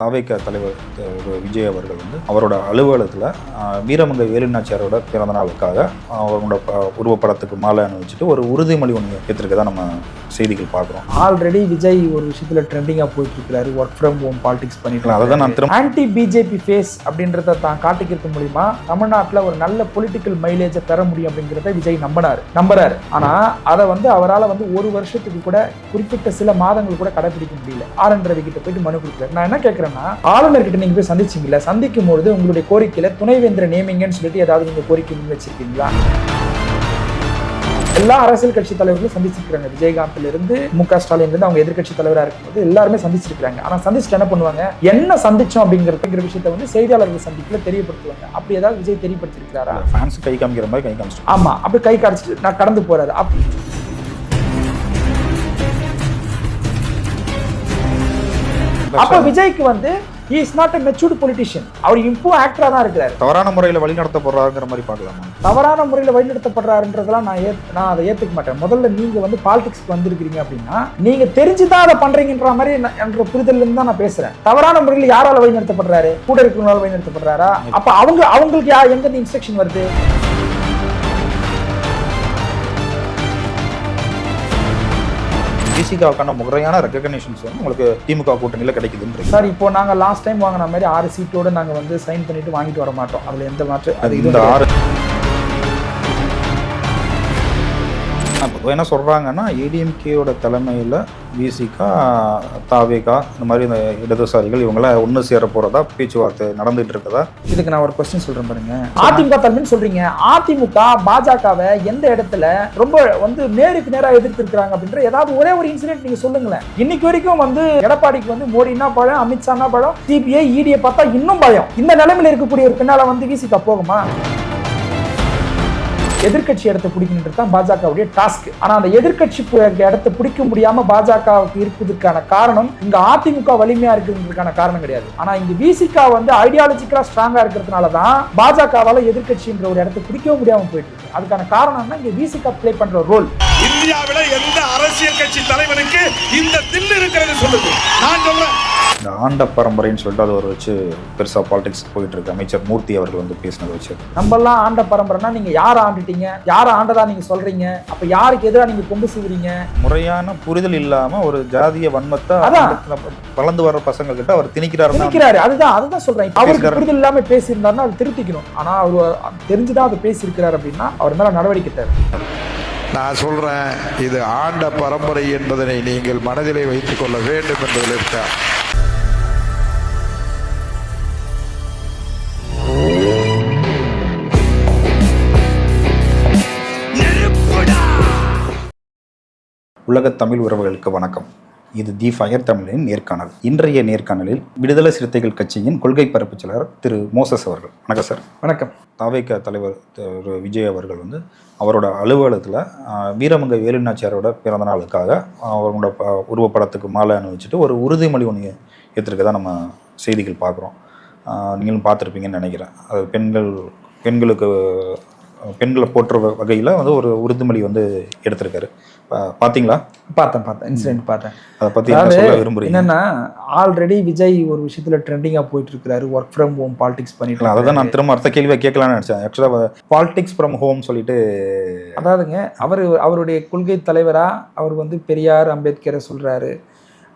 அவைக்க தலைவர் திரு விஜய் அவர்கள் வந்து அவரோட அலுவலகத்தில் வீரமங்க வேலுநாச்சியாரோட பிறந்த நாளுக்காக அவரோட ப- உருவப்படத்துக்கு மாலை அணிவிச்சிட்டு ஒரு உறுதிமொழி ஒன்று ஏற்றிருக்கதா நம்ம செய்திகள் பார்க்குறோம். ஆல்ரெடி விஜய் ஒரு விஷயத்துல ட்ரெண்டிங்கா போயிட்டு இருக்காரு ஒர்க் ஃப்ரம் ஹோம் பாலிடிக்ஸ் பண்ணிட்டு அதை தான் நான் திரும்ப ஆன்டி பிஜேபி ஃபேஸ் அப்படின்றத தான் காட்டிக்கிறது மூலியமா தமிழ்நாட்டுல ஒரு நல்ல பொலிட்டிக்கல் மைலேஜை பெற முடியும் அப்படிங்கிறத விஜய் நம்பினாரு நம்புறாரு. ஆனா அதை வந்து அவரால் வந்து ஒரு வருஷத்துக்கு கூட குறிப்பிட்ட சில மாதங்கள் கூட கடைபிடிக்க முடியல. ஆர் என் ரவி கிட்ட போயிட்டு மனு கொடுக்குறாரு. நான் என்ன கேட்கறேன்னா ஆளுநர் கிட்ட நீங்க போய் சந்திச்சீங்கல்ல சந்திக்கும் பொழுது உங்களுடைய கோரிக்கையில துணைவேந்திர நியமிங்கன்னு சொல்லிட்டு ஏதாவது நீங்க கோரிக்கை முன் வச்சிருக்கீங்களா எல்லா அரசியல் கட்சி தலைவர்களும் சந்திச்சிருக்காங்க விஜயகாந்த்ல இருந்து மு க ஸ்டாலின்ல இருந்து அவங்க எதிர்க்கட்சி தலைவரா இருக்கும்போது எல்லாருமே சந்திச்சிருக்காங்க ஆனா சந்திச்சுட்டு என்ன பண்ணுவாங்க? என்ன சந்திச்சோம் அப்படிங்கிற விஷயத்தை வந்து செய்தியாளர்கள் சந்திப்புல தெரியப்படுத்துவாங்க. அப்படி ஏதாவது விஜய் தெரியப்படுத்திருக்காரா ஃபேன்ஸ் கை காமிக்கிற மாதிரி கை காமிச்சிட்டு ஆமா அப்படி கை காடிச்சிட்டு நான் கடந்து போறாரு. அப்படி அப்ப விஜய்க்கு வந்து is not a matured politician அவர் இப்போ ஆக்டரா தான் இருக்கிறாரு. தவறான முறையில் வழி நடத்தப்படுறாங்கிற மாதிரி பார்க்கலாமா? தவறான முறையில் வழிநடத்தப்படுறாருன்றதெல்லாம் நான் ஏ நான் அதை ஏற்றுக்க மாட்டேன். முதல்ல நீங்கள் வந்து பாலிடிக்ஸ்க்கு வந்திருக்கிறீங்க அப்படின்னா நீங்கள் தெரிஞ்சு தான் அதை பண்ணுறீங்கன்ற மாதிரி என்ற புரிதல்ல இருந்து தான் நான் பேசுகிறேன் தவறான முறையில் யாரால வழிநடத்தப்படுறாரு? கூட இருக்கிறவங்களால வழிநடத்தப்படுறாரா? அப்போ அவங்க அவங்களுக்கு யா எங்க இன்ஸ்ட்ரக்ஷன் வருது? பிசிகாவுக்கான முறையான ரெக்கக்னேஷன்ஸ் வந்து உங்களுக்கு திமுக கூட்டணியில் கிடைக்குதுன்றீங்க. சார் இப்போ நாங்கள் லாஸ்ட் டைம் வாங்கின மாதிரி ஆறு சீட்டோட நாங்கள் வந்து சைன் பண்ணிட்டு வாங்கிட்டு வர மாட்டோம். அதில் எந்த மாற்று அது இந்த ஆறு இப்போ என்ன சொல்கிறாங்கன்னா ஏடிஎம்கேயோட தலைமையில் விசிகா தாவேகா இந்த மாதிரி இந்த இடதுசாரிகள் இவங்களாம் ஒன்று சேர போகிறதா பேச்சுவார்த்தை நடந்துட்டு இருக்கதா? இதுக்கு நான் ஒரு கொஸ்டின் சொல்கிறேன் பாருங்க. அதிமுக தலைமைன்னு சொல்கிறீங்க அதிமுக பாஜகவை எந்த இடத்துல ரொம்ப வந்து நேருக்கு நேராக எதிர்த்து அப்படின்ற ஏதாவது ஒரே ஒரு இன்சிடென்ட் நீங்கள் சொல்லுங்களேன். இன்னைக்கு வரைக்கும் வந்து எடப்பாடிக்கு வந்து மோடினா பழம் அமித்ஷானா பழம் சிபிஐ இடியை பார்த்தா இன்னும் பயம். இந்த நிலைமையில் இருக்கக்கூடிய ஒரு பின்னால் வந்து விசிகா போகுமா? எதிர்க்கட்சி இடத்தை பிடிக்கணுன்றது தான் பாஜகவுடைய டாஸ்க் ஆனால் அந்த எதிர்கட்சி இடத்தை பிடிக்க முடியாமல் பாஜகவுக்கு இருப்பதற்கான காரணம் இங்கே அதிமுக வலிமையாக இருக்கிறதுக்கான காரணம் கிடையாது. ஆனால் இங்கே விசிகா வந்து ஐடியாலஜிக்கலாக ஸ்ட்ராங்காக இருக்கிறதுனால தான் பாஜகவால் எதிர்கட்சின்ற ஒரு இடத்தை பிடிக்கவும் முடியாமல் போயிட்டு இருக்கு அதுக்கான காரணம்னா இங்கே விசிகா ப்ளே பண்ணுற ரோல் இந்தியாவில் எந்த அரசியல் கட்சி தலைவனுக்கு இந்த தில் இருக்கிறது சொல்லுது? நான் சொல்றேன். இந்த ஆண்ட பரம்பரைன்னு சொல்லிட்டு அதை ஒரு வச்சு பெருசாக பாலிடிக்ஸ் போயிட்டு இருக்கு. அமைச்சர் மூர்த்தி அவர்கள் வந்து பேசினதை வச்சு. நம்மெல்லாம் ஆண்ட பரம்பரைனா நீங்க யாரை ஆண்டுட்டீங்க? யாரை ஆண்டதா நீங்க சொல்றீங்க? அப்ப யாருக்கு எதிராக நீங்க கொம்பு சீவுறீங்க? முறையான புரிதல் இல்லாம ஒரு ஜாதிய வன்மத்தை அதான். வளர்ந்து வர்ற பசங்க கிட்ட அவர் திணிக்கிறாருன்னா திணிக்கிறாரு. அதுதான் அதுதான் சொல்றேன். அவருக்கு. புரிதல் இல்லாம பேசியிருந்தாருன்னா அது திருத்திக்கணும். ஆனா அவர் தெரிஞ்சுதான் அதை பேசியிருக்கிறார் அப்படின்னா அவர் மேல நடவடிக்கை தேவை. நான் சொல்றேன் இது ஆண்ட பரம்பரை என்பதனை நீங்கள் மனதிலே வைத்துக் கொள்ள வேண்டும் என்பதில் இருக்கா? உலக தமிழ் உறவுகளுக்கு வணக்கம். இது தி ஃபயர் தமிழின் நேர்காணல். இன்றைய நேர்காணலில் விடுதலை சிறுத்தைகள் கட்சியின் கொள்கை பரப்பு செயலர் திரு மோசஸ் அவர்கள். வணக்கம் சார். வணக்கம். தாவேக்க தலைவர் திரு விஜய் அவர்கள் வந்து அவரோட அலுவலகத்தில் வீரமங்க வேலுநாச்சியாரோட பிறந்த நாளுக்காக அவரோட ப- உருவப்படத்துக்கு மாலை அணிவிச்சிட்டு ஒரு உறுதிமொழி ஒன்று ஏற்றிருக்கதா நம்ம செய்திகள் பார்க்குறோம். நீங்களும் பார்த்துருப்பீங்கன்னு நினைக்கிறேன். அது பெண்கள் பெண்களுக்கு பெண்களை போற்ற வகையில் வந்து ஒரு உறுதிமொழி வந்து எடுத்திருக்காரு. பார்த்தீங்களா பார்த்தேன் பார்த்தேன். இன்சிடென்ட் பார்த்தேன். அதை பற்றி விரும்புறீங்க? என்னன்னா ஆல்ரெடி விஜய் ஒரு விஷயத்துல ட்ரெண்டிங்கா போயிட்டு இருக்காரு ஒர்க் ஃப்ரம் ஹோம் பாலிடிக்ஸ் பண்ணிட்டு அதை தான். நான் திரும்ப அடுத்த கேள்வியை கேட்கலாம்னு நினச்சேன். ஆக்சுவலாக பாலிடிக்ஸ் ஃப்ரம் ஹோம் சொல்லிட்டு அதாவதுங்க அவர் அவருடைய கொள்கை தலைவரா அவர் வந்து பெரியார் அம்பேத்கரை சொல்றாரு.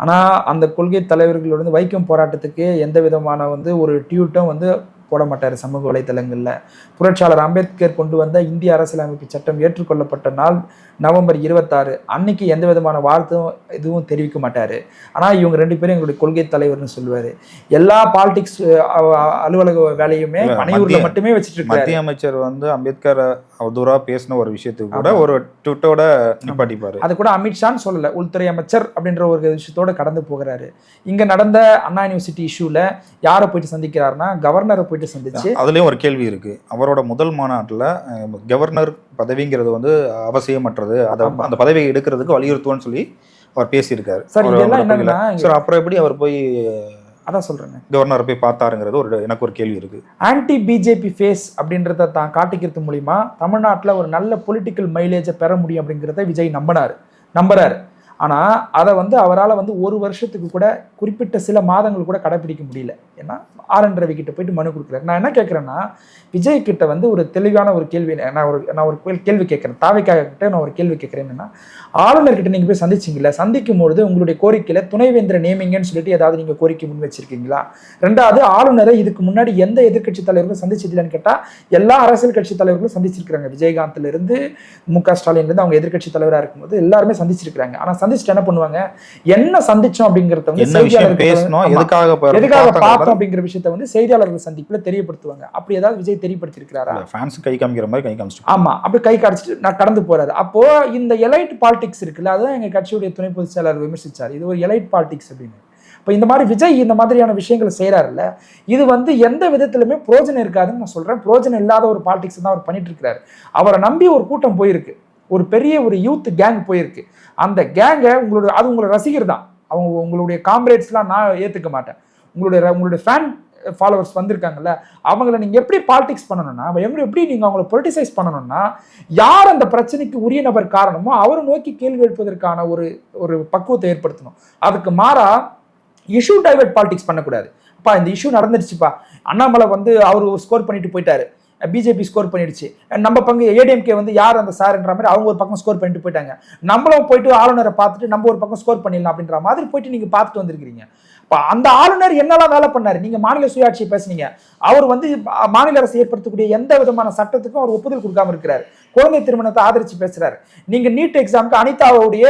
ஆனா அந்த கொள்கை தலைவர்களோட வைக்கம் போராட்டத்துக்கு எந்த விதமான வந்து ஒரு டியூட்டும் வந்து போட மாட்டார் சமூக வலைத்தளங்கள்ல. புரட்சியாளர் அம்பேத்கர் கொண்டு வந்த இந்திய அரசியலமைப்பு சட்டம் ஏற்றுக்கொள்ளப்பட்ட நாள் நவம்பர் இருபத்தாறு. அன்னைக்கு எந்த விதமான வாழ்த்தும் எதுவும் தெரிவிக்க மாட்டாரு. ஆனா இவங்க ரெண்டு பேரும் எங்களுடைய கொள்கை தலைவர்னு சொல்லுவாரு. எல்லா பாலிடிக்ஸ் அலுவலக வேலையுமே பனையூர்ல மட்டுமே வச்சுட்டு இருக்காரு. மத்திய அமைச்சர் வந்து அம்பேத்கர் அவதூறா பேசின ஒரு விஷயத்துக்கு கூட. ஒரு ட்விட்டோட நிப்பாட்டிப்பாரு. அது கூட அமித்ஷான்னு சொல்லல உள்துறை அமைச்சர் அப்படின்ற ஒரு விஷயத்தோட கடந்து போகிறாரு. இங்க நடந்த அண்ணா யூனிவர்சிட்டி இஷ்யூல யாரை போயிட்டு சந்திக்கிறாருன்னா கவர்னரை போயிட்டு சந்திச்சு அதுலயும் ஒரு கேள்வி இருக்கு. அவரோட முதல் மாநாட்டுல கவர்னர் பதவிங்கிறது வந்து அவசியமற்றது. அதை. அந்த பதவியை எடுக்கிறதுக்கு வலியுறுத்துவோன்னு சொல்லி அவர் பேசியிருக்காரு. சார் அப்புறம் எப்படி அவர் போய் அதான் சொல்றேங்க. கவர்னரை போய் பார்த்தாருங்கிறது ஒரு எனக்கு ஒரு கேள்வி இருக்கு. ஆன்டி பிஜேபி ஃபேஸ் அப்படின்றத தான் காட்டிக்கிறது மூலிமா தமிழ்நாட்டுல ஒரு நல்ல பொலிட்டிக்கல் மைலேஜை பெற முடியும் அப்படிங்கிறத விஜய் நம்பினாரு. நம்புறாரு. ஆனால் அதை வந்து அவரால் வந்து ஒரு வருஷத்துக்கு கூட குறிப்பிட்ட சில மாதங்கள் கூட கடைப்பிடிக்க முடியல. ஏன்னா ஆர் என் கிட்ட போயிட்டு மனு கொடுக்குறாரு. நான் என்ன கேட்குறேன்னா விஜய் கிட்ட வந்து ஒரு தெளிவான ஒரு கேள்வி நான் ஒரு நான் ஒரு கேள்வி கேட்குறேன். தாவைக்காக கிட்ட நான் ஒரு கேள்வி கேட்குறேன். என்னன்னா ஆளுநர்கிட்ட நீங்கள் போய் சந்திச்சிங்கல்ல சந்திக்கும் பொழுது உங்களுடைய கோரிக்கையில் துணைவேந்தரை நியமிங்கன்னு சொல்லிட்டு ஏதாவது நீங்கள் கோரிக்கை முன் வச்சிருக்கீங்களா? ரெண்டாவது ஆளுநரை இதுக்கு முன்னாடி எந்த எதிர்க்கட்சி தலைவர்களும் சந்திச்சதில்லைன்னு கேட்டால் எல்லா அரசியல் கட்சி தலைவர்களும் சந்திச்சிருக்கிறாங்க. விஜயகாந்த்லேருந்து மு க ஸ்டாலின்லேருந்து அவங்க எதிர்கட்சி தலைவராக இருக்கும்போது எல்லாருமே சந்திச்சிருக்கிறாங்க. ஆனால் சந்திச்சுட்டு என்ன பண்ணுவாங்க? என்ன சந்திச்சோம் அப்படிங்கிறத வந்து ஆமா. எதுக்காக பார்த்தோம் அப்படிங்கிற விஷயத்த வந்து செய்தியாளர்கள் சந்திப்புல தெரியப்படுத்துவாங்க. அப்படி ஏதாவது விஜய் தெரியப்படுத்திருக்கிறாரா ஃபேன்ஸ் கை காமிக்கிற மாதிரி கை காமிச்சிட்டு ஆமா. அப்படி கை காடிச்சிட்டு நான் கடந்து போறாரு. அப்போ இந்த எலைட் பாலிடிக்ஸ் இருக்குல்ல அதுதான் எங்க கட்சியுடைய துணை பொதுச் செயலாளர் விமர்சிச்சார். இது ஒரு எலைட் பாலிடிக்ஸ் அப்படின்னு. இப்போ இந்த மாதிரி விஜய் இந்த மாதிரியான விஷயங்களை செய்யறாருல்ல இது வந்து எந்த விதத்திலுமே பிரோஜனம் இருக்காதுன்னு நான் சொல்றேன். பிரோஜனம் இல்லாத ஒரு பாலிடிக்ஸ் தான் அவர் பண்ணிட்டு இருக்கிறாரு. அவரை நம்பி ஒரு கூட்டம் போயிருக்கு. ஒரு பெரிய ஒரு யூத் கேங் போயிருக்கு. அந்த கேங்கை உங்களோட அது உங்களோட ரசிகர் தான். அவங்க உங்களுடைய காம்ரேட்ஸ்லாம் நான் ஏற்றுக்க மாட்டேன். உங்களுடைய உங்களுடைய ஃபேன் ஃபாலோவர்ஸ் வந்திருக்காங்கல்ல அவங்கள நீங்கள் எப்படி பாலிடிக்ஸ் பண்ணணும்னா எப்படி எப்படி நீங்கள் அவங்கள பொலிட்டிசைஸ் பண்ணணும்னா யார் அந்த பிரச்சனைக்கு உரிய நபர் காரணமோ அவரை நோக்கி கேள்வி எழுப்பதற்கான ஒரு ஒரு பக்குவத்தை ஏற்படுத்தணும். அதுக்கு மாறா இஷ்யூ டைவர்ட் பாலிடிக்ஸ் பண்ணக்கூடாது. அப்பா இந்த இஷ்யூ நடந்துருச்சுப்பா. அண்ணாமலை வந்து அவர் ஸ்கோர் பண்ணிட்டு போயிட்டாரு. பிஜேபி ஸ்கோர் பண்ணிடுச்சு. நம்ம பங்கு ஏடிஎம்கே வந்து யார் அந்த சார்ன்ற மாதிரி அவங்க ஒரு பக்கம் ஸ்கோர் பண்ணிட்டு போயிட்டாங்க. நம்மளும் போயிட்டு ஆளுநரை பார்த்துட்டு நம்ம ஒரு பக்கம் ஸ்கோர் பண்ணிடலாம் அப்படின்ற மாதிரி போயிட்டு நீங்க பார்த்துட்டு வந்திருக்கிறீங்க. இப்போ அந்த ஆளுநர் என்னெல்லாம் வேலை பண்ணாரு? நீங்க மாநில சுயாட்சி பேசுனீங்க. அவர் வந்து மாநில அரசு ஏற்படுத்தக்கூடிய எந்த விதமான சட்டத்துக்கும் அவர் ஒப்புதல் கொடுக்காம இருக்கிறாரு. குழந்தை திருமணத்தை ஆதரிச்சு பேசுறாரு. நீங்க நீட் எக்ஸாமுக்கு அனிதாவுடைய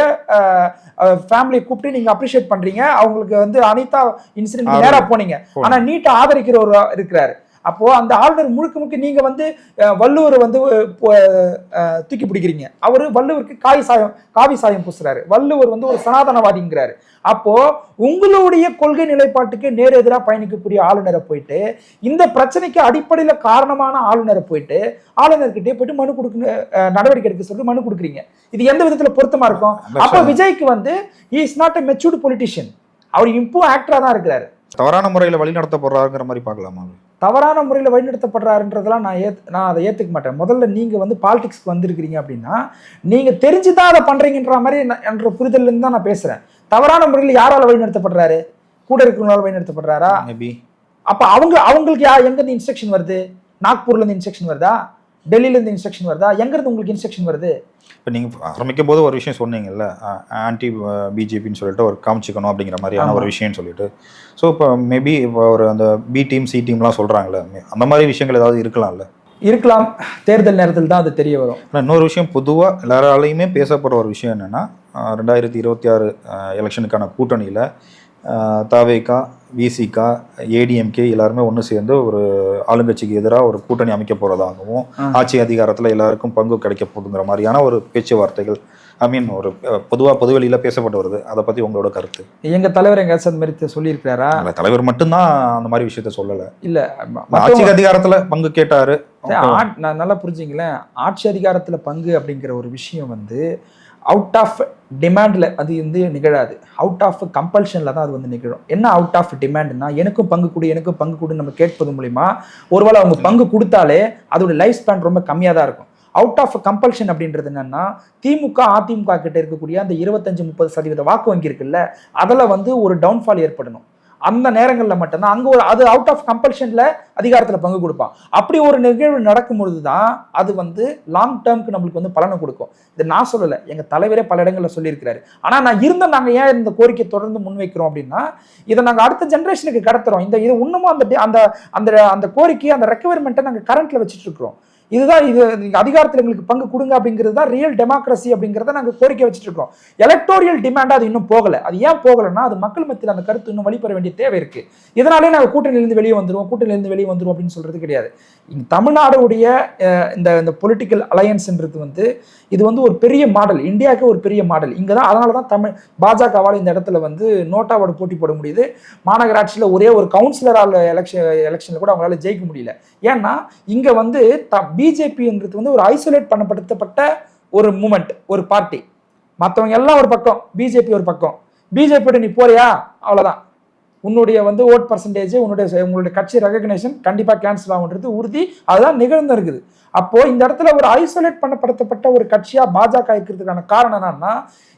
ஃபேமிலியை கூப்பிட்டு நீங்க அப்ரிஷியேட் பண்றீங்க. அவங்களுக்கு வந்து அனிதா இன்சிடென்ட் நேரா போனீங்க. ஆனா நீட்டை ஆதரிக்கிற ஒரு இருக்கிறாரு. அப்போ அந்த ஆளுநர் முழுக்க முழுக்க நீங்க வந்து வள்ளுவரை வந்து தூக்கி பிடிக்கிறீங்க. அவரு வள்ளுவருக்கு காய் சாயம் காவி சாயம் பூசுறாரு. வள்ளுவர் வந்து ஒரு சனாதனவாதிங்கிறாரு. அப்போ உங்களுடைய கொள்கை நிலைப்பாட்டுக்கு நேர் எதிராக பயணிக்கக்கூடிய ஆளுநரை போயிட்டு இந்த பிரச்சனைக்கு அடிப்படையில காரணமான ஆளுநரை போயிட்டு ஆளுநர்கிட்டே போயிட்டு மனு கொடுக்க நடவடிக்கை எடுக்க சொல்லி மனு கொடுக்குறீங்க. இது எந்த விதத்துல பொருத்தமா இருக்கும்? அப்ப விஜய்க்கு வந்து is not a matured politician அவர் இப்போ ஆக்டரா தான் இருக்கிறாரு. தவறான முறையில் வழி நடத்தப்படுறாருங்கிற மாதிரி பார்க்கலாமா? தவறான முறையில் வழிநடத்தப்படுறாருன்றதெல்லாம் நான் ஏத் நான் அதை ஏற்றுக்க மாட்டேன். முதல்ல நீங்கள் வந்து பாலிடிக்ஸ்க்கு வந்திருக்கிறீங்க அப்படின்னா நீங்கள் தெரிஞ்சு தான் அதை பண்ணுறீங்கன்ற மாதிரி என்ற புரிதல்லேருந்து தான் நான் பேசுகிறேன் தவறான முறையில் யாரால வழிநடத்தப்படுறாரு? கூட இருக்கிறவங்களால வழிநடத்தப்படுறாரா? மேபி அப்போ அவங்க அவங்களுக்கு யா எங்கேருந்து இன்ஸ்ட்ரக்ஷன் வருது? நாக்பூர்லேருந்து இன்ஸ்ட்ரக்ஷன் வருதா? டெல்லியிலேருந்து இன்ஸ்ட்ரக்ஷன் வருதா? எங்கேருந்து உங்களுக்கு இன்ஸ்ட்ரக்ஷன் வருது? இப்போ நீங்கள் ஆரம்பிக்கும் போது ஒரு விஷயம் சொன்னீங்கல்ல ஆன்டி பிஜேபின்னு சொல்லிட்டு ஒரு காமிச்சிக்கணும் அப்படிங்கிற மாதிரியான ஒரு. விஷயம்னு சொல்லிட்டு. ஸோ இப்போ மேபி இப்போ ஒரு அந்த பி டீம் சி டீம்லாம் சொல்கிறாங்களே அந்த மாதிரி விஷயங்கள் ஏதாவது இருக்கலாம்ல? இருக்கலாம். தேர்தல் நேரத்தில் தான் அது தெரிய வரும். ஆனால் இன்னொரு விஷயம் பொதுவாக எல்லாராலையுமே பேசப்படுற ஒரு விஷயம் என்னென்னா ரெண்டாயிரத்தி இருபத்தி ஆறு எலெக்ஷனுக்கான கூட்டணியில் தாவேகா விசிகா ஏடிஎம்கே எல்லாருமே ஒன்று சேர்ந்து ஒரு ஆளுங்கட்சிக்கு எதிராக ஒரு கூட்டணி அமைக்க போகிறதாகவும். ஆட்சி அதிகாரத்தில் எல்லாருக்கும் பங்கு கிடைக்க போகுதுங்கிற மாதிரியான ஒரு பேச்சுவார்த்தைகள் ஐ மீன் ஒரு பொதுவாக பொதுவெளியில் பேசப்பட்டு வருது. அதை பற்றி உங்களோட கருத்து? எங்க தலைவர் எங்காச்சும் அந்த மாதிரி சொல்லியிருக்கிறாரா? அந்த தலைவர் மட்டும்தான் அந்த மாதிரி விஷயத்த சொல்லலை. இல்ல ஆட்சி அதிகாரத்தில் பங்கு கேட்டாரு. நான் நல்லா புரிஞ்சுங்களேன் ஆட்சி அதிகாரத்துல பங்கு அப்படிங்கிற ஒரு விஷயம் வந்து அவுட் ஆஃப் டிமாண்ட்ல அது வந்து நிகழாது. அவுட் ஆஃப் கம்பல்ஷன்ல தான் அது வந்து நிகழும். என்ன அவுட் ஆஃப் டிமாண்ட்னா எனக்கும் பங்கு கொடு எனக்கும் பங்கு கொடு நம்ம கேட்பது மூலிமா ஒருவேளை அவங்க பங்கு கொடுத்தாலே அதோட லைஃப் ஸ்பேன் ரொம்ப கம்மியாக தான் இருக்கும். அவுட் ஆஃப் கம்பல்ஷன் அப்படின்றது என்னன்னா திமுக அதிமுக கிட்ட இருக்கக்கூடிய அந்த இருபத்தஞ்சு முப்பது சதவீத வாக்கு வங்கி இருக்குல்ல அதில் வந்து ஒரு டவுன்ஃபால் ஏற்படணும். அந்த நேரங்களில் மட்டும்தான். அங்கே ஒரு அது அவுட் ஆஃப் கம்பல்ஷனில் அதிகாரத்தில் பங்கு கொடுப்பான். அப்படி ஒரு நிகழ்வு நடக்கும் பொழுது தான் அது வந்து லாங் டேர்ம்க்கு நம்மளுக்கு வந்து பலனை கொடுக்கும். இது நான் சொல்லலை எங்கள் தலைவரே பல இடங்களில் சொல்லியிருக்கிறாரு. ஆனால் நான் இருந்த நாங்கள் ஏன் இந்த கோரிக்கை தொடர்ந்து முன்வைக்கிறோம் அப்படின்னா இதை நாங்கள் அடுத்த ஜென்ரேஷனுக்கு கடத்துறோம். இந்த இது இன்னமும் அந்த அந்த அந்த அந்த கோரிக்கையை அந்த ரெக்குவயர்மெண்ட்டை நாங்கள் கரண்ட்டில் வச்சுட்டு இருக்கிறோம். இதுதான் இது நீங்கள் அதிகாரத்தில் எங்களுக்கு பங்கு கொடுங்க அப்படிங்கிறது தான் ரியல் டெமோக்ரஸி அப்படிங்கிறத நாங்கள் கோரிக்கை வச்சுட்டு இருக்கோம். எலக்டோரியல் டிமாண்ட் அது இன்னும் போகலை. அது ஏன் போகலைன்னா அது மக்கள் மத்தியில் அந்த கருத்து இன்னும் வழிபெற வேண்டிய தேவை இருக்கு. இதனாலே நாங்கள் கூட்டணியிலிருந்து வெளியே வந்துடுவோம் கூட்டணியிலிருந்து வெளியே வந்துருவோம் அப்படின்னு சொல்றது கிடையாது. தமிழ்நாடுடைய இந்த இந்த பொலிட்டிக்கல் அலையன்ஸ்ன்றது வந்து இது வந்து ஒரு பெரிய மாடல் இந்தியாவுக்கு ஒரு பெரிய மாடல் இங்கே தான் அதனால தான் தமிழ் பாஜகவால் இந்த இடத்துல வந்து நோட்டாவோட போட்டி போட முடியுது. மாநகராட்சியில் ஒரே ஒரு கவுன்சிலரால் எலெக்ஷன் எலெக்ஷனில் கூட அவங்களால ஜெயிக்க முடியல. ஏன்னா இங்கே வந்து த பிஜேபின்றது வந்து ஒரு ஐசோலேட் பண்ணப்படுத்தப்பட்ட ஒரு மூமெண்ட் ஒரு பார்ட்டி மற்றவங்க எல்லாம் ஒரு பக்கம் பிஜேபி ஒரு பக்கம். பிஜேபியோட நீ போறியா? அவ்வளோதான் உன்னுடைய வந்து ஓட் பர்சன்டேஜ் உன்னுடைய உங்களுடைய கட்சி ரெகக்னேஷன் கண்டிப்பாக கேன்சல் ஆகுன்றது உறுதி. அதுதான் நிகழ்ந்து இருக்குது. அப்போது இந்த இடத்துல ஒரு ஐசோலேட் பண்ணப்படுத்தப்பட்ட ஒரு கட்சியாக பாஜக இருக்கிறதுக்கான காரணம் என்னன்னா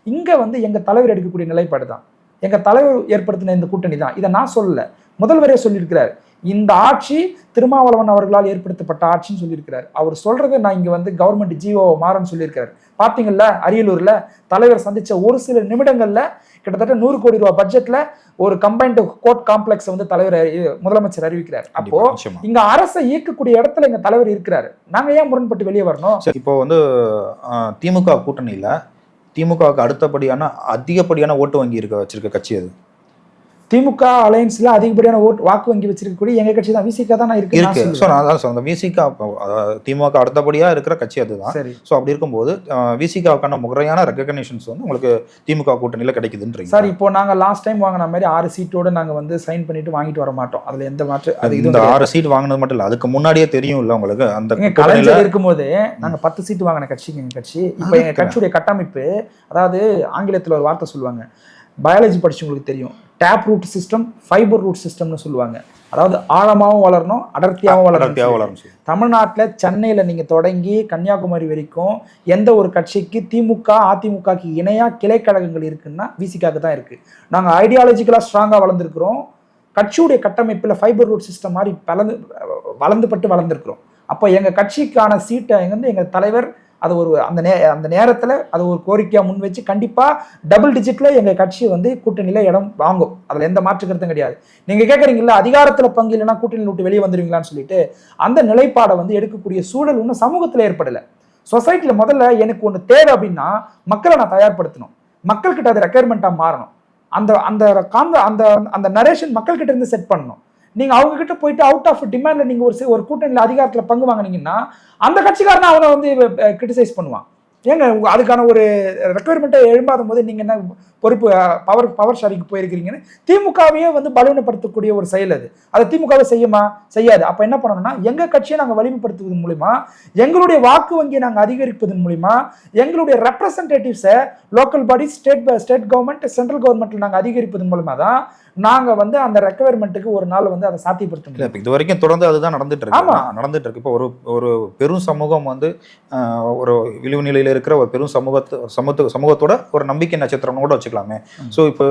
இங்கே வந்து எங்கள் தலைவர் எடுக்கக்கூடிய நிலைப்பாடு தான் எங்கள் தலைவர் ஏற்படுத்தின இந்த கூட்டணி தான் இதை நான் சொல்லலை. முதல்வரே சொல்லியிருக்கிறார். இந்த ஆட்சி திருமாவளவன் அவர்களால் ஏற்படுத்தப்பட்ட ஆட்சின்னு சொல்லியிருக்கிறார். அவர் சொல்றதை நான் இங்க வந்து கவர்மெண்ட் ஜிஓ மாறன்னு சொல்லியிருக்காரு பாத்தீங்கல்ல அரியலூர்ல தலைவர் சந்திச்ச ஒரு சில நிமிடங்கள்ல கிட்டத்தட்ட நூறு கோடி ரூபாய் பட்ஜெட்ல ஒரு கம்பைன்டு கோர்ட் காம்ப்ளெக்ஸ் வந்து தலைவர் முதலமைச்சர் அறிவிக்கிறார். அப்போ. இங்க அரசை இயக்கக்கூடிய இடத்துல எங்க தலைவர் இருக்கிறாரு. நாங்க ஏன் முரண்பட்டு வெளியே வரணும்? இப்போ வந்து திமுக கூட்டணியில திமுகவுக்கு அடுத்தபடியான அதிகப்படியான ஓட்டு வங்கி இருக்க வச்சிருக்க கட்சி அது திமுக அலையன்ஸ்ல அதிகப்படியான ஓட்டு வாக்கு வங்கி வச்சிருக்கக்கூடிய எங்க கட்சி தான்? விசிக தான் இருக்கு இருக்கு. ஸோ. நான் அதான் சொல்றேன். விசிகா திமுக அடுத்தபடியா இருக்கிற கட்சி அதுதான். சரி. ஸோ அப்படி இருக்கும்போது விசிகாவுக்கான முறையான ரெகக்னேஷன்ஸ் வந்து உங்களுக்கு திமுக கூட்டணியில கிடைக்குதுன்றீங்க. சார் இப்போ நாங்க லாஸ்ட் டைம் வாங்கின மாதிரி ஆறு சீட்டோட நாங்க வந்து சைன் பண்ணிட்டு வாங்கிட்டு வர மாட்டோம். அதுல எந்த மாற்று அது இந்த ஆறு சீட் வாங்கினது மட்டும் இல்ல அதுக்கு முன்னாடியே தெரியும் இல்ல உங்களுக்கு அந்த கலைஞர் இருக்கும்போது நாங்க பத்து சீட்டு வாங்கின கட்சிங்க எங்க கட்சி. இப்போ எங்க கட்சியுடைய கட்டமைப்பு அதாவது ஆங்கிலத்துல ஒரு வார்த்தை சொல்லுவாங்க. பயாலஜி படிச்சவங்களுக்கு தெரியும். Tap root system fibre root சிஸ்டம்னு சொல்லுவாங்க. அதாவது ஆழமாவும் வளரணும் அடர்த்தியாவும் அடர்த்தியா வளரணும் சொல்லி. தமிழ்நாட்டில் சென்னையில் நீங்கள் தொடங்கி கன்னியாகுமரி வரைக்கும் எந்த ஒரு கட்சிக்கு திமுக அதிமுகக்கு இணையாக கிளைக்கழகங்கள் இருக்குன்னா விசிகாக்கு தான் இருக்குது நாங்கள் ஐடியாலஜிக்கலாக ஸ்ட்ராங்காக வளர்ந்துருக்கிறோம். கட்சியுடைய கட்டமைப்பில் ஃபைபர் ரூட் சிஸ்டம் மாதிரி வளர்ந்து வளர்ந்துபட்டு வளர்ந்துருக்கிறோம். அப்போ எங்கள் கட்சிக்கான சீட்டை வந்து எங்கள் தலைவர் அது ஒரு அந்த நே அந்த நேரத்தில் அது ஒரு கோரிக்கையாக முன் வச்சு கண்டிப்பாக டபுள் டிஜிட்டில் எங்கள் கட்சி வந்து கூட்டணியில் இடம் வாங்கும். அதில் எந்த மாற்று கருத்தும் கிடையாது. நீங்கள் கேட்குறீங்களா அதிகாரத்தில் பங்கு இல்லைன்னா கூட்டணி விட்டு வெளியே வந்துடுவீங்களான்னு சொல்லிட்டு அந்த நிலைப்பாடை வந்து எடுக்கக்கூடிய சூழல் இன்னும் சமூகத்தில் ஏற்படலை. சொசைட்டியில் முதல்ல எனக்கு ஒன்று தேவை அப்படின்னா மக்களை நான் தயார்படுத்தணும். மக்கள்கிட்ட அது ரெக்குயர்மெண்ட்டாக மாறணும். அந்த அந்த காந்த அந்த அந்த நரேஷன் மக்கள்கிட்ட இருந்து செட் பண்ணணும். நீங்கள் அவங்க கிட்ட போயிட்டு அவுட் ஆஃப் டிமாண்டில் நீங்கள் ஒரு ஒரு கூட்டணியில் அதிகாரத்தில் பங்கு வாங்குனீங்கன்னா அந்த கட்சிக்காரன் அவனை வந்து கிரிட்டிசைஸ் பண்ணுவான். ஏங்க அதுக்கான ஒரு ரெக்குயர்மெண்ட்டை எழும்பாத போது நீங்கள் என்ன பொறுப்பு பவர் பவர் ஷேரிங்க்கு போயிருக்கிறீங்கன்னு திமுகவையே வந்து பலவீனப்படுத்தக்கூடிய ஒரு செயல் அது. அதை திமுகவை செய்யுமா? செய்யாது. அப்போ என்ன பண்ணணும்னா எங்கள் கட்சியை நாங்கள் வலிமைப்படுத்துவதன் மூலிமா எங்களுடைய வாக்கு வங்கியை நாங்கள் அதிகரிப்பதன் மூலிமா எங்களுடைய ரெப்ரசன்டேட்டிவ்ஸை local body state state government central கவர்மெண்ட்டில் நாங்கள் அதிகரிப்பதன் மூலமா தான் நாங்கள் வந்து அந்த ரெக்குவயர்மெண்ட்டுக்கு ஒரு நாள் வந்து அதை சாத்தியப்படுத்த முடியும். இது வரைக்கும் தொடர்ந்து அதுதான் நடந்துட்டு இருக்கு. ஆமா. நடந்துட்டு இருக்கு. இப்போ ஒரு ஒரு பெரும் சமூகம் வந்து ஒரு விளிவு நிலையில இருக்கிற ஒரு பெரும் சமூகத்து சமூகத்து சமூகத்தோட ஒரு நம்பிக்கை நட்சத்திரம்னு கூட வச்சுக்கலாமே. ஸோ இப்போ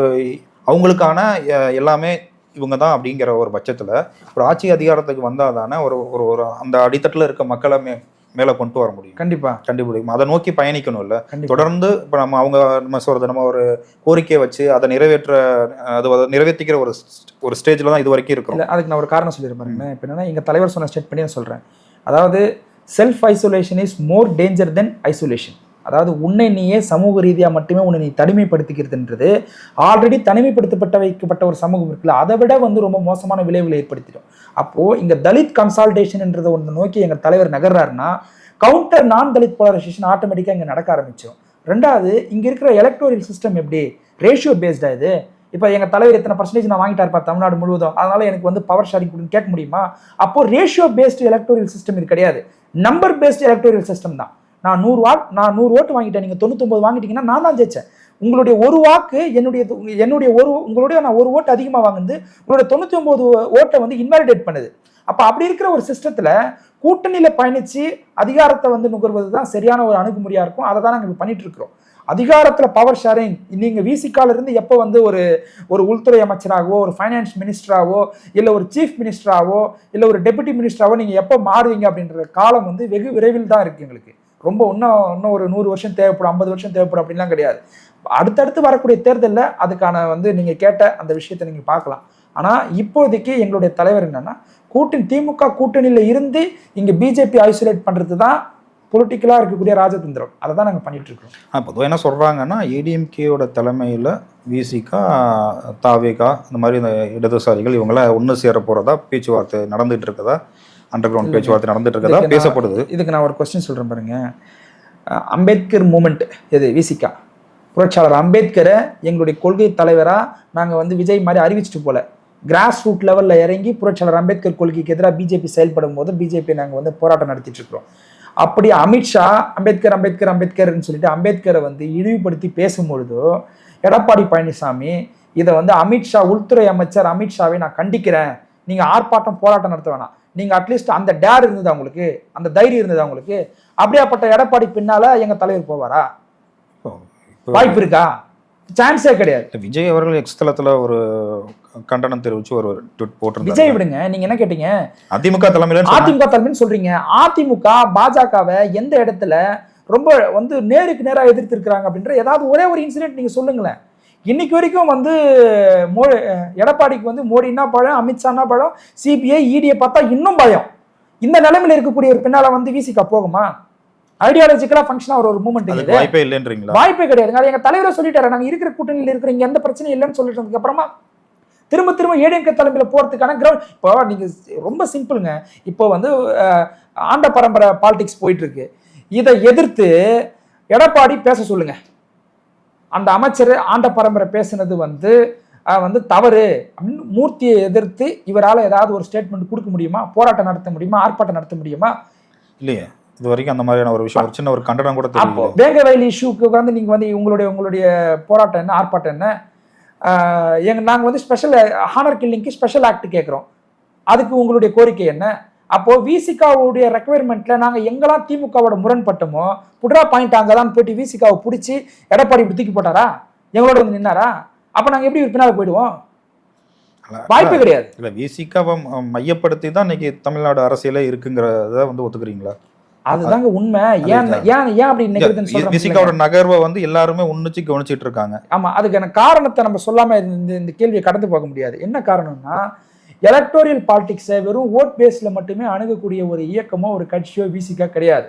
அவங்களுக்கான எல்லாமே இவங்க தான் அப்படிங்கிற ஒரு பட்சத்துல ஒரு ஆட்சி அதிகாரத்துக்கு வந்தால் தானே ஒரு ஒரு ஒரு அந்த அடித்தட்டுல இருக்க மக்களை மே மேலே கொண்டு வர முடியும். கண்டிப்பா. கண்டுபிடிக்கும் அதை நோக்கி பயணிக்கணும் இல்ல தொடர்ந்து இப்போ நம்ம அவங்க நம்ம சொல்றது நம்ம ஒரு கோரிக்கையை வச்சு அதை நிறைவேற்ற அது அதை நிறைவேற்றிக்கிற ஒரு ஒரு ஸ்டேஜ்ல தான் இது வரைக்கும் இருக்கிறோம். இல்ல அதுக்கு நான் ஒரு காரணம் சொல்லிடுறேன் பாருங்க இப்போ என்னன்னா எங்க தலைவர் சொன்ன ஸ்டேட் பண்ணி நான் சொல்றேன். அதாவது self isolation is more danger than isolation அதாவது உன்னை நீயே சமூக ரீதியாக மட்டுமே உன்னை நீ தனிமைப்படுத்திக்கிறதுன்றது ஆல்ரெடி தனிமைப்படுத்தப்பட்ட வைக்கப்பட்ட ஒரு சமூகம் இருக்குல்ல அதை விட வந்து ரொம்ப மோசமான விளைவுகளை ஏற்படுத்திடும். அப்போது இங்கே தலித் கன்சால்டேஷன்ன்றதை ஒன்று நோக்கி எங்கள் தலைவர் நகர்றாருன்னா கவுண்டர் நான் தலித் போலரைசேஷன் ஆட்டோமேட்டிக்காக இங்கே நடக்க ஆரம்பிச்சிடும் ரெண்டாவது இங்கே இருக்கிற எலக்ட்ரோரியல் சிஸ்டம் எப்படி? ரேஷியோ பேஸ்டாக இது. இப்போ எங்கள் தலைவர் எத்தனை பர்சன்டேஜ் நான் வாங்கிட்டாருப்பா தமிழ்நாடு முழுவதும் அதனால் எனக்கு வந்து பவர் ஷேரிங் கொடுன்னு கேட்க முடியுமா? அப்போது ரேஷியோ பேஸ்டு எலக்ட்ரோரியல் சிஸ்டம் இது கிடையாது. நம்பர் பேஸ்டு எலக்ட்ரோரியல் சிஸ்டம் தான். நான் நூறு வாட் நான் நூறு ஓட்டு வாங்கிட்டேன். நீங்க தொண்ணூத்தொம்பது வாங்கிட்டீங்கன்னா நான் தான் ஜெயிச்சேன். உங்களுடைய ஒரு வாக்கு என்னுடைய என்னுடைய ஒரு உங்களுடைய நான் ஒரு ஓட்டு அதிகமாக வாங்குது உங்களுடைய தொண்ணூற்றி ஒம்பது ஓட்டை வந்து இன்வாலிடேட் பண்ணுது. அப்போ அப்படி இருக்கிற ஒரு சிஸ்டத்தில் கூட்டணியில் பயணித்து அதிகாரத்தை வந்து நுகர்வது தான் சரியான ஒரு அணுகுமுறையாக இருக்கும். அதை தான் நாங்கள் பண்ணிட்டு இருக்கிறோம். அதிகாரத்தில் பவர் ஷேரிங் நீங்கள் விசிக்கால இருந்து எப்போ வந்து ஒரு ஒரு உள்துறை அமைச்சராகவோ ஒரு ஃபைனான்ஸ் மினிஸ்டராகவோ இல்லை ஒரு சீஃப் மினிஸ்டராகவோ இல்லை ஒரு டெபுட்டி மினிஸ்டராகவோ நீங்கள் எப்போ மாறுவீங்க அப்படின்ற காலம் வந்து வெகு விரைவில் தான் இருக்குது எங்களுக்கு. ரொம்ப இன்னும் இன்னும் ஒரு நூறு வருஷம் தேவைப்படும் ஐம்பது வருஷம் தேவைப்படும் அப்படிலாம் கிடையாது. அடுத்தடுத்து வரக்கூடிய தேர்தலில் அதுக்கான வந்து நீங்கள் கேட்ட அந்த விஷயத்தை நீங்கள் பார்க்கலாம். ஆனால் இப்போதைக்கு எங்களுடைய தலைவர் என்னன்னா கூட்டணி திமுக கூட்டணியில் இருந்து இங்கே பிஜேபி ஐசோலேட் பண்ணுறது தான் பொலிட்டிக்கலாக இருக்கக்கூடிய ராஜதந்திரம். அதை தான் நாங்கள் பண்ணிகிட்ருக்கோம் இருக்கோம் பொதுவாக என்ன சொல்கிறாங்கன்னா ஏடிஎம்கேயோட தலைமையில் விசிகா தாவேகா இந்த மாதிரி இந்த இடதுசாரிகள் இவங்களாம் ஒன்று சேர போகிறதா பேச்சுவார்த்தை நடந்துகிட்டு இருக்கதா அண்டர் கிரவுண்ட் பேச்சுவார்த்தை நடந்துட்டு இருக்கதா பேசப்படுது. இதுக்கு நான் ஒரு கொஸ்டின் சொல்கிறேன் பாருங்க. அம்பேத்கர் மூமெண்ட் எது விசிகா புரட்சியாளர் அம்பேத்கரை எங்களுடைய கொள்கை தலைவராக நாங்கள் வந்து விஜய் மாதிரி அறிவிச்சிட்டு போல. கிராஸ் ரூட் லெவலில் இறங்கி புரட்சியாளர் அம்பேத்கர் கொள்கைக்கு எதிராக பிஜேபி செயல்படும் போது பிஜேபி நாங்கள் வந்து போராட்டம் நடத்திட்டு இருக்கிறோம். அப்படி அமித்ஷா அம்பேத்கர் அம்பேத்கர் அம்பேத்கர்னு சொல்லிட்டு அம்பேத்கரை வந்து இழிவுபடுத்தி பேசும்பொழுதோ எடப்பாடி பழனிசாமி இதை வந்து அமித்ஷா உள்துறை அமைச்சர் அமித்ஷாவை நான் கண்டிக்கிறேன். நீங்க ஆர்ப்பாட்டம் போராட்டம் நடத்த வேணாம். நீங்க அட்லீஸ்ட் அந்த டேர் இருந்தது அவங்களுக்கு அந்த தைரியம் இருந்தது அவங்களுக்கு அப்படியாப்பட்ட எடப்பாடி பின்னால எங்க தலைவர் போவாரா? வாய்ப்பு இருக்கா? சான்ஸே கிடையாது. விஜய் அவர்கள் எக்ஸ் தளத்துல ஒரு கண்டனம் தெரிவிச்சு ஒரு ட்வீட் விஜய் போட்டிருந்தாங்க விடுங்க நீங்க என்ன கேட்டீங்க? அதிமுக தலைமையில அதிமுக தலைமைன்னு சொல்றீங்க. அதிமுக பாஜகவை எந்த இடத்துல ரொம்ப வந்து நேருக்கு நேரா எதிர்த்து இருக்கிறாங்க அப்படின்ற ஏதாவது ஒரே ஒரு இன்சிடென்ட் நீங்க சொல்லுங்களேன். இன்னைக்கு வரைக்கும் வந்து மோ எடப்பாடிக்கு வந்து மோடினா பழம் அமித்ஷானா பழம் சிபிஐ இடியை பார்த்தா இன்னும் பயம். இந்த நிலைமையில இருக்கக்கூடிய ஒரு பின்னால வந்து விசிகா போகுமா? ஐடியாலஜிக்கலா ஃபங்க்ஷன் ஆகிற ஒரு மூமெண்ட் அதுக்கு இது வாய்ப்பே இல்லைன்றீங்களா? வாய்ப்பே கிடையாதுங்க அது எங்க தலைவரை சொல்லிட்டாரு. நாங்க இருக்கிற கூட்டணியில் இருக்கிற எந்த பிரச்சனையும் இல்லைன்னு சொல்லிட்டு அப்புறமா திரும்ப திரும்ப ஏடிஎம்கே தலைமையில போறதுக்கான கிரவுண்ட் இப்போ நீங்க ரொம்ப சிம்பிளுங்க. இப்போ வந்து ஆண்ட பரம்பரை பாலிடிக்ஸ் போயிட்டு இருக்கு. இதை எதிர்த்து எடப்பாடி பேச சொல்லுங்க. அந்த அமைச்சர் ஆண்ட பரம்பரை பேசுனது வந்து வந்து தவறு அப்படின்னு மூர்த்தியை எதிர்த்து இவரால் ஏதாவது ஒரு ஸ்டேட்மெண்ட் கொடுக்க முடியுமா? போராட்டம் நடத்த முடியுமா? ஆர்ப்பாட்டம் நடத்த முடியுமா? இல்லையே. இது வரைக்கும் அந்த மாதிரியான ஒரு விஷயம் ஒரு சின்ன ஒரு கண்டனம் கூட அப்போ வேங்க வயல் இஷ்யூக்கு வந்து நீங்க வந்து உங்களுடைய உங்களுடைய போராட்டம் என்ன ஆர்ப்பாட்டம் என்ன? எங்க நாங்க வந்து ஸ்பெஷல் ஹானர் கில்லிங்க்கு ஸ்பெஷல் ஆக்ட் கேட்குறோம் அதுக்கு உங்களுடைய கோரிக்கை என்ன? அப்போ விசிகாவுடைய ரெக்குவயர்மெண்ட்ல நாங்க எங்கெல்லாம் திமுகவோட முரண்பட்டோமோ புட்ரா பாயிண்ட் அங்கதான் போயிட்டு விசிகாவை பிடிச்சி எடப்பாடி தூக்கி போட்டாரா? எங்களோட வந்து நின்னாரா? அப்ப நாங்க எப்படி பின்னால போயிடுவோம்? வாய்ப்பே கிடையாது. இல்ல விசிகாவை மையப்படுத்தி தான் இன்னைக்கு தமிழ்நாடு அரசியலே இருக்குங்கிறத வந்து ஒத்துக்கிறீங்களா? அதுதாங்க உண்மை. ஏன் ஏன் ஏன் அப்படி நினைக்கிறதுன்னு விசிகாவோட நகர்வை வந்து எல்லாருமே உன்னிச்சு கவனிச்சிட்டு இருக்காங்க. ஆமா அதுக்கான காரணத்தை நம்ம சொல்லாம இந்த கேள்வியை கடந்து போக முடியாது. என்ன காரணம்னா எலக்டோரியல் பாலிடிக்ஸை வெறும் ஓட் பேஸில் மட்டுமே அணுகக்கூடிய ஒரு இயக்கமோ ஒரு கட்சியோ விசிக்கா கிடையாது.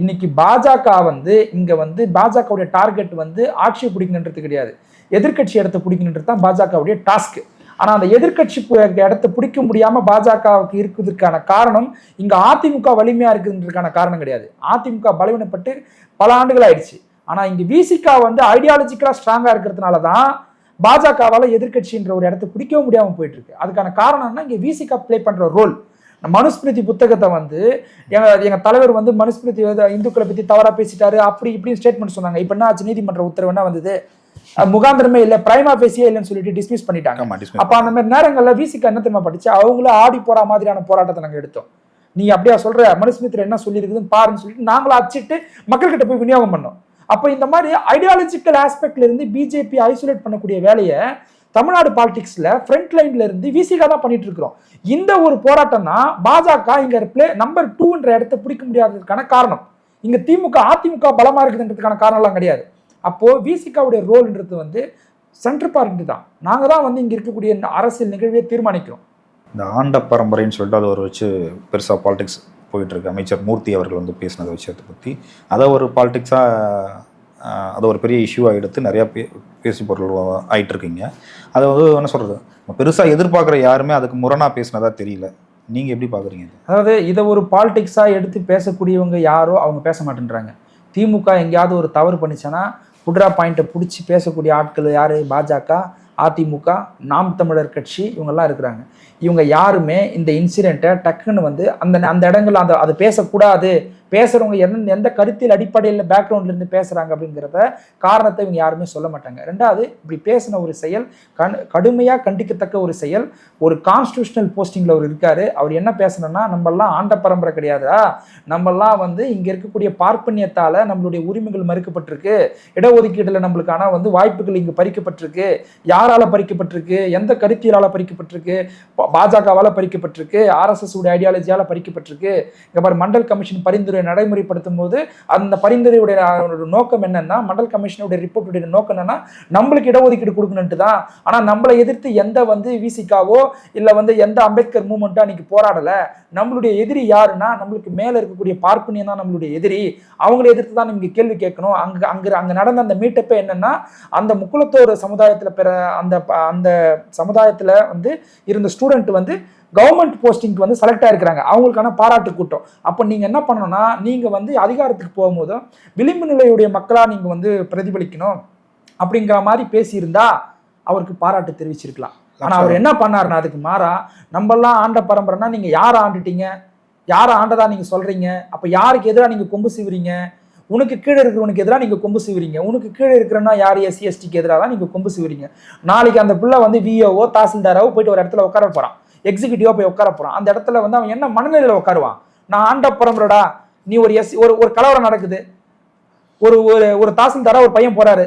இன்னைக்கு பாஜக வந்து இங்கே வந்து பாஜகவுடைய டார்கெட் வந்து ஆட்சியை பிடிக்கணுன்றது கிடையாது. எதிர்க்கட்சி இடத்த பிடிக்கணுன்றது தான் பாஜகவுடைய டாஸ்க்கு ஆனால் அந்த எதிர்க்கட்சி இடத்த பிடிக்க முடியாமல் பாஜகவுக்கு இருக்கிறதுக்கான காரணம் இங்கே அதிமுக வலிமையாக இருக்குதுன்றதுக்கான காரணம் கிடையாது. அதிமுக பலவீனப்பட்டு பல ஆண்டுகள் ஆயிடுச்சு. ஆனால் இங்கே விசிகா வந்து ஐடியாலஜிக்கலாக ஸ்ட்ராங்காக இருக்கிறதுனால தான் பாஜகவால எதிர்க்கட்சின்ற ஒரு இடத்த பிடிக்கவும் முடியாம போயிட்டு இருக்கு அதுக்கான காரணம் என்ன இங்க விசிகா ப்ளே பண்ற ரோல் மனுஸ்மிருதி புத்தகத்தை வந்து எங்க எங்க தலைவர் வந்து மனுஸ்மிருதி இந்துக்களை பத்தி தவறா பேசிட்டாரு அப்படி இப்படி ஸ்டேட்மெண்ட் சொன்னாங்க. இப்ப என்ன ஆச்சு? நீதிமன்ற உத்தரவு என்ன வந்தது? முகாந்திரமே இல்ல பிரைமா பேசியே இல்லைன்னு சொல்லிட்டு டிஸ்மிஸ் பண்ணிட்டாங்க. அப்ப அந்த மாதிரி நேரங்கள்ல விசிக்கு என்ன தெரியுமா படிச்சு? அவங்களும் ஆடி போற மாதிரியான போராட்டத்தை நாங்க எடுத்தோம். நீ அப்படியா சொல்ற? மனுஸ்மித்ரா என்ன சொல்லியிருக்குதுன்னு பாருன்னு சொல்லிட்டு நாங்களும் அச்சிட்டு மக்கள்கிட்ட போய் விநியோகம் பண்ணோம். அப்போ இந்த மாதிரி ஐடியாலஜிக்கல் ஆஸ்பெக்ட்ல இருந்து பிஜேபி ஐசோலேட் பண்ணக்கூடிய வேலையை தமிழ்நாடு பாலிடிக்ஸ்ல ஃப்ரண்ட் லைன்ல இருந்து விசிகா தான் பண்ணிட்டு இருக்கிறோம். இந்த ஒரு போராட்டம் தான் பாஜக இங்க பிளே நம்பர் டூன்ற இடத்த பிடிக்க முடியாததுக்கான காரணம். இங்க திமுக அதிமுக பலமா இருக்குதுன்றதுக்கான காரணம்லாம் கிடையாது. அப்போ விசிகாவுடைய ரோல்ன்றது வந்து சென்டர் பார்ட்டி தான். நாங்கள் தான் வந்து இங்கே இருக்கக்கூடிய இந்த அரசியல் நிகழ்வை தீர்மானிக்கிறோம். இந்த ஆண்ட பரம்பரைன்னு சொல்லிட்டு அதை ஒரு வச்சு பெருசாக பாலிடிக்ஸ் போயிட்டுருக்கு. அமைச்சர் மூர்த்தி அவர்கள் வந்து பேசினதை விஷயத்தை பற்றி அதை ஒரு பாலிடிக்ஸாக அதை ஒரு பெரிய இஷ்யூவாக எடுத்து நிறையா பே பேசி பொருள் ஆகிட்டுருக்கீங்க அதை வந்து என்ன சொல்கிறது பெருசாக எதிர்பார்க்குற யாருமே அதுக்கு முரணாக பேசினதாக தெரியல. நீங்கள் எப்படி பார்க்குறீங்க அதாவது இதை ஒரு பாலிடிக்ஸாக எடுத்து பேசக்கூடியவங்க யாரோ அவங்க பேச மாட்டேன்றாங்க. திமுக எங்கேயாவது ஒரு தவறு பண்ணிச்சேன்னா குட்ரா பாயிண்ட்டை பிடிச்சி பேசக்கூடிய ஆட்கள் யாரு? பாஜக. அதிமுக நாம் தமிழர் கட்சி இவங்கெல்லாம் இருக்கிறாங்க. இவங்க யாருமே இந்த இன்சிடெண்ட்டை டக்குன்னு வந்து அந்த அந்த இடங்களில் அந்த அதை பேசக்கூடாது பேசுகிறவங்க எந்த எந்த கருத்தில் அடிப்படையில் பேக்ரவுண்ட்லேருந்து பேசுகிறாங்க அப்படிங்கிறத காரணத்தை இவங்க யாருமே சொல்ல மாட்டாங்க. ரெண்டாவது இப்படி பேசின ஒரு செயல் கண் கடுமையாக கண்டிக்கத்தக்க ஒரு செயல் ஒரு கான்ஸ்டியூஷனல் போஸ்டிங்கில் அவர் இருக்கார். அவர் என்ன பேசணும்னா நம்மெல்லாம் ஆண்ட பரம்பரை கிடையாதா நம்மெல்லாம் வந்து இங்கே இருக்கக்கூடிய பார்ப்பனியத்தால் நம்மளுடைய உரிமைகள் மறுக்கப்பட்டிருக்கு. இடஒதுக்கீட்டில் நம்மளுக்கான வந்து வாய்ப்புகள் இங்கே பறிக்கப்பட்டிருக்கு. யாரால் பறிக்கப்பட்டிருக்கு? எந்த கருத்தியலால் பறிக்கப்பட்டிருக்கு? பாஜகவால் பறிக்கப்பட்டிருக்கு. ஆர்எஸ்எஸ் உடைய ஐடியாலஜியால் பறிக்கப்பட்டிருக்கு. இங்கே மண்டல் கமிஷன் பரிந்துரை நடைமுறைப்படுத்தும் போது அந்த பரிந்துரையுடைய நோக்கம் என்னன்னா மண்டல் கமிஷனுடைய ரிப்போர்ட்டுடைய நோக்கம் என்னன்னா நம்மளுக்கு இடஒதுக்கீடு கொடுக்கணுன்ட்டு தான். ஆனால் நம்மளை எதிர்த்து எந்த வந்து விசிக்காவோ இல்லை வந்து எந்த அம்பேத்கர் மூமெண்ட்டோ அன்னைக்கு போராடலை. நம்மளுடைய எதிரி யாருன்னா நம்மளுக்கு மேலே இருக்கக்கூடிய பார்ப்பனியம் தான் நம்மளுடைய எதிரி. அவங்களை எதிர்த்து தான் நீங்கள் கேள்வி கேட்கணும். அங்கே அங்கே அங்கே நடந்த அந்த மீட்டப்பே என்னன்னா அந்த முக்குளத்தோர் சமுதாயத்தில் பெற அந்த அந்த சமுதாயத்தில் வந்து இருந்த ஸ்டூடெண்ட் வந்து கவர்மெண்ட் போஸ்டிங்க்கு வந்து செலக்ட் ஆயிருக்கிறாங்க. அவங்களுக்கான பாராட்டு கூட்டம். அப்போ நீங்கள் என்ன பண்ணணும்னா நீங்கள் வந்து அதிகாரத்துக்கு போகும்போதும் விளிம்பு நிலையுடைய மக்களாக நீங்கள் வந்து பிரதிபலிக்கணும் அப்படிங்கிற மாதிரி பேசியிருந்தா அவருக்கு பாராட்டு தெரிவிச்சிருக்கலாம். ஆனால் அவர் என்ன பண்ணாருன்னா அதுக்கு மாறா நம்மெல்லாம் ஆண்ட பரம்பரைனா நீங்கள் யாரை ஆண்டுட்டீங்க? யாரை ஆண்டதா நீங்கள் சொல்கிறீங்க அப்போ யாருக்கு எதிராக நீங்கள் கொம்பு சீவுறீங்க? உனக்கு கீழே இருக்கிறவனுக்கு எதிராக நீங்கள் கொம்பு சிவறீங்க. உனக்கு கீழே இருக்கிறனா யார்? எஸ்சி எஸ்டிக்கு எதிராக தான் நீங்கள் கொம்பு சிவறீங்க. நாளைக்கு அந்த பிள்ளை வந்து விஓஓ தாசில்தாராவோ போயிட்டு ஒரு இடத்துல உட்கார போகிறான் எக்ஸிகியூட்டிவா போய் உட்கார போறான். அந்த இடத்துல வந்து அவன் என்ன மனநிலையில உட்காருவான்? நான் ஆண்ட பரம்பரடா நீ ஒரு எஸ் ஒரு ஒரு கலவரம் நடக்குது. ஒரு ஒரு ஒரு தாசில்தாரா ஒரு பையன் போறாரு.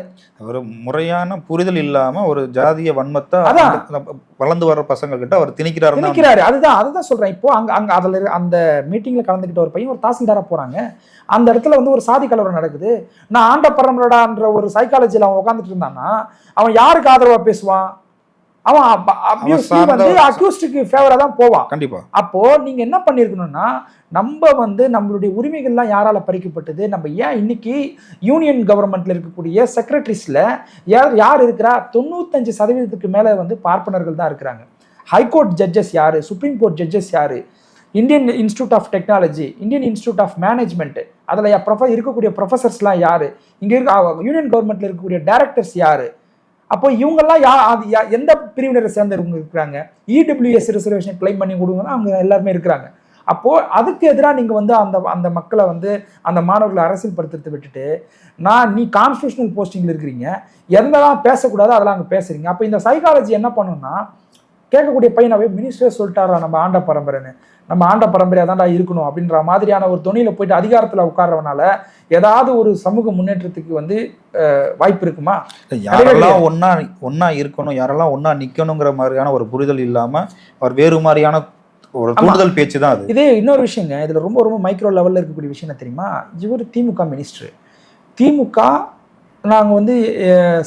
ஒரு முறையான புரிதல் இல்லாம ஒரு ஜாதிய வன்மத்தை வளர்ந்து வர்ற பசங்க கிட்ட அவர் திணிக்கிறாருன்னா திணிக்கிறாரு. அதுதான் அதுதான் சொல்றேன். இப்போ அங்க அங்க அதுல அந்த மீட்டிங்ல கலந்துக்கிட்ட ஒரு பையன் ஒரு தாசில்தாரா போறாங்க. அந்த இடத்துல வந்து ஒரு சாதி கலவரம் நடக்குது. நான் ஆண்ட பரம்பரடான்ற ஒரு சைக்காலஜில அவன் உட்காந்துட்டு இருந்தான்னா அவன் யாருக்கு ஆதரவா பேசுவான்? அவன் வந்து அக்யூஸ்டுக்கு ஃபேவரா தான் போவான். கண்டிப்பா. அப்போ நீங்க என்ன பண்ணிருக்கணும்னா நம்ம வந்து நம்மளுடைய உரிமைகள்லாம் யாரால பறிக்கப்பட்டது நம்ம ஏன் இன்னைக்கு யூனியன் கவர்மெண்ட்ல இருக்கக்கூடிய செக்ரட்டரிஸ்ல யார் யார் இருக்கிறா? தொண்ணூத்தஞ்சு சதவீதத்துக்கு மேல வந்து பார்ப்பனர்கள் தான் இருக்கிறாங்க. ஹைகோர்ட் ஜட்ஜஸ் யாரு? சுப்ரீம் கோர்ட் ஜட்ஜஸ் யாரு? Indian institute of technology Indian institute of management அதில் ப்ரொஃப இருக்கக்கூடிய ப்ரொஃபசர்ஸ்லாம் யாரு? இங்க இருக்க யூனியன் கவர்மெண்ட்ல இருக்கக்கூடிய டைரக்டர்ஸ் யாரு? அப்போ இவங்கெல்லாம் யா அது யா- எந்த பிரிவினரை சேர்ந்தவங்க இருக்கிறாங்க. இடபிள்யூஎஸ் ரிசர்வேஷன் கிளைம் பண்ணி கொடுங்கன்னா அவங்க எல்லாருமே இருக்கிறாங்க. அப்போது அதுக்கு எதிராக நீங்கள் வந்து அந்த அந்த மக்களை வந்து அந்த மாணவர்களை அரசியல் படுத்துறதை விட்டுட்டு நான் நீ கான்ஸ்டியூஷனல் போஸ்டிங்கில் இருக்கிறீங்க. எந்தெல்லாம் பேசக்கூடாதோ அதெல்லாம் அங்கே பேசுறீங்க. அப்போ இந்த சைக்காலஜி என்ன பண்ணுன்னா கேட்கக்கூடிய பையனாவே மினிஸ்டரே சொல்லிட்டாரா நம்ம ஆண்ட பரம்பரைன்னு. நம்ம ஆண்ட பரம்பரையாக தான்டா இருக்கணும் அப்படின்ற மாதிரியான ஒரு துணியில போயிட்டு அதிகாரத்தில் உட்கார்றவனால ஏதாவது ஒரு சமூக முன்னேற்றத்துக்கு வந்து வாய்ப்பு இருக்குமா? யாரெல்லாம் ஒண்ணா ஒண்ணா இருக்கணும் யாரெல்லாம் ஒண்ணா நிக்கணுங்கிற மாதிரியான ஒரு புரிதல் இல்லாம அவர் வேறு மாதிரியான ஒரு தூண்டுதல் பேச்சு தான் அது. இதே இன்னொரு விஷயங்க இதுல ரொம்ப ரொம்ப மைக்ரோ லெவல்ல இருக்கக்கூடிய விஷயம் என்ன தெரியுமா? இவர் திமுக மினிஸ்டர் திமுக நாங்க வந்து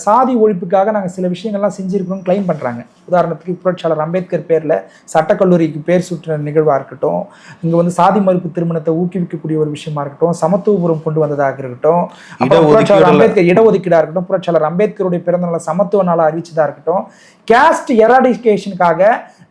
சாதி ஒழிப்புக்காக நாங்க சில விஷயங்கள்லாம் செஞ்சிருக்கோம்னு கிளைம் பண்றாங்க. உதாரணத்துக்கு புரட்சியாளர் அம்பேத்கர் பேர்ல சட்டக்கல்லூரிக்கு பேர் சுற்ற நிகழ்வா இருக்கட்டும் இங்க வந்து சாதி மறுப்பு திருமணத்தை ஊக்குவிக்கக்கூடிய ஒரு விஷயமா இருக்கட்டும் சமத்துவபுரம் கொண்டு வந்ததாக இருக்கட்டும் புரட்சியாளர் அம்பேத்கர் இடஒதுக்கீடா இருக்கட்டும் புரட்சியாளர் அம்பேத்கருடைய பிறந்த நாளை சமத்துவ நாளா அறிவிச்சதா இருக்கட்டும் கேஸ்ட் எராடிகேஷனுக்காக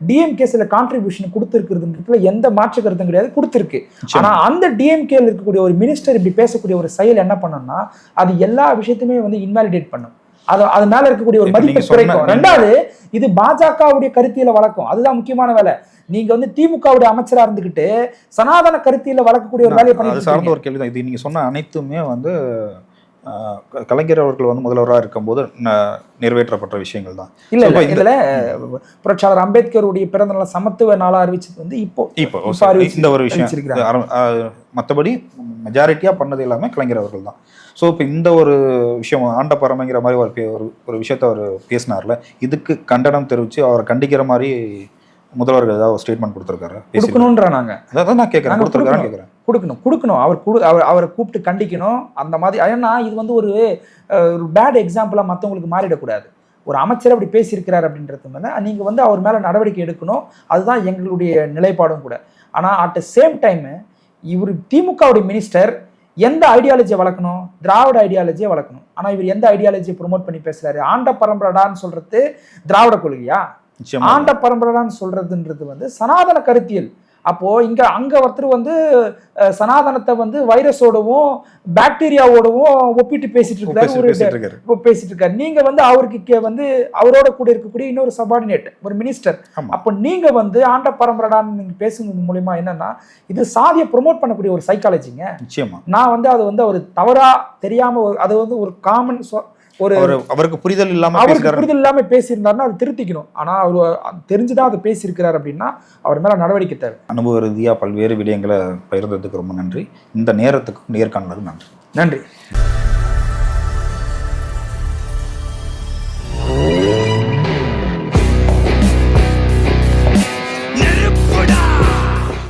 டிஎம்கே சில கான்ட்ரிபியூஷன் கொடுத்துருக்குறதுன்றதுல எந்த மாற்று கருத்தும் கிடையாது கொடுத்துருக்கு. ஆனா அந்த டிஎம்கேல இருக்கக்கூடிய ஒரு மினிஸ்டர் இப்படி பேசக்கூடிய ஒரு செயல் என்ன பண்ணணும்னா அது எல்லா விஷயத்தையுமே வந்து இன்வாலிடேட் பண்ணும். அது அது மேல இருக்கக்கூடிய ஒரு மதிப்பை குறைக்கும். ரெண்டாவது இது பாஜகவுடைய கருத்தியல வளர்க்கும். அதுதான் முக்கியமான வேலை. நீங்க வந்து திமுகவுடைய அமைச்சரா இருந்துகிட்டு சனாதன கருத்தியல வளர்க்கக்கூடிய ஒரு வேலையை பண்ணிட்டு சார்ந்த. ஒரு கேள்வி தான் இது நீங்க சொன்ன அனைத்துமே வந்து கலைஞர் அவர்கள் வந்து முதல்வராக இருக்கும்போது நிறைவேற்றப்பட்ட விஷயங்கள் தான். இல்ல இதுல புரட்சியாளர் அம்பேத்கருடைய பிறந்த நாள் சமத்துவ நாளா அறிவிச்சது வந்து இப்போ இப்போ இந்த ஒரு விஷயம். அறிவிச்சிருக்கிறாங்க. இது அர- ஆஹ், மத்தபடி மெஜாரிட்டியா பண்ணது எல்லாமே கலைஞர் அவர்கள் தான். ஸோ இப்போ இந்த ஒரு விஷயம் ஆண்ட பரமைங்கிற மாதிரி ஒரு ஒரு விஷயத்த அவர் பேசினார்ல. இதுக்கு கண்டனம் தெரிவித்து அவரை கண்டிக்கிற மாதிரி முதல்வர்கள் ஏதாவது ஸ்டேட்மெண்ட் கொடுத்துருக்காரு? கொடுக்கணும்ன்ற நாங்க. அதான் நான் கேட்குறேன் கொடுத்துருக்காருன்னு கொடுக்கணும். கேட்குறேன் கொடுக்கணும் கொடுக்கணும். அவர் கொடு அவர் அவரை கூப்பிட்டு கண்டிக்கணும். அந்த மாதிரி ஏன்னா இது வந்து ஒரு ஒரு பேட் எக்ஸாம்பிளாக மற்றவங்களுக்கு மாறிடக்கூடாது. ஒரு அமைச்சர் அப்படி பேசியிருக்கிறார் அப்படின்றது மேலே நீங்கள் வந்து அவர் மேலே நடவடிக்கை எடுக்கணும். அதுதான் எங்களுடைய நிலைப்பாடும் கூட. ஆனால் அட் த சேம் டைம் இவர் திமுகவுடைய மினிஸ்டர் எந்த ஐடியாலஜியை வளர்க்கணும்? திராவிட ஐடியாலஜியை வளர்க்கணும். ஆனால் இவர் எந்த ஐடியாலஜியை ப்ரொமோட் பண்ணி பேசுறாரு? ஆண்ட பரம்பரடான்னு சொல்றது திராவிட கொள்கையா? ஆண்ட பரம்பரைன்னு சொல்றதுன்றது வந்து சனாதன கருத்தியல். அப்போ இங்க அங்க ஒருத்தர் வந்து சனாதனத்தை வந்து வைரஸோடவும் பாக்டீரியாவோடவும் ஒப்பிட்டு பேசிட்டு இருக்காரு ஒரு பேசிட்டு இருக்காரு. இப்போ பேசிட்டு இருக்காரு. நீங்க வந்து அவருக்கு வந்து அவரோட கூட இருக்கக்கூடிய இன்னொரு சபார்டினேட் ஒரு மினிஸ்டர் அப்போ நீங்க வந்து ஆண்ட பரம்பரடான்னு நீங்க பேசுறது மூலியமா என்னன்னா இது சாதியை ப்ரொமோட் பண்ணக்கூடிய ஒரு சைக்காலஜிங்க நிச்சயமா. நான் வந்து அது வந்து அவர் தவறா தெரியாம ஒரு- அது வந்து ஒரு காமன் ஒரு அவர் அவருக்கு புரிதல் இல்லாம அவருக்கு புரிதல் இல்லாம பேசியிருந்தாருன்னா அது திருத்திக்கணும். ஆனா அவர் தெரிஞ்சுதான் அதை பேசியிருக்கிறார் அப்படின்னா அவர் மேல நடவடிக்கை தேவை. அனுபவ ரீதியா பல்வேறு விடயங்களை பகிர்ந்ததுக்கு ரொம்ப நன்றி. இந்த நேரத்துக்கு நேர்காணலுக்கு நன்றி. நன்றி.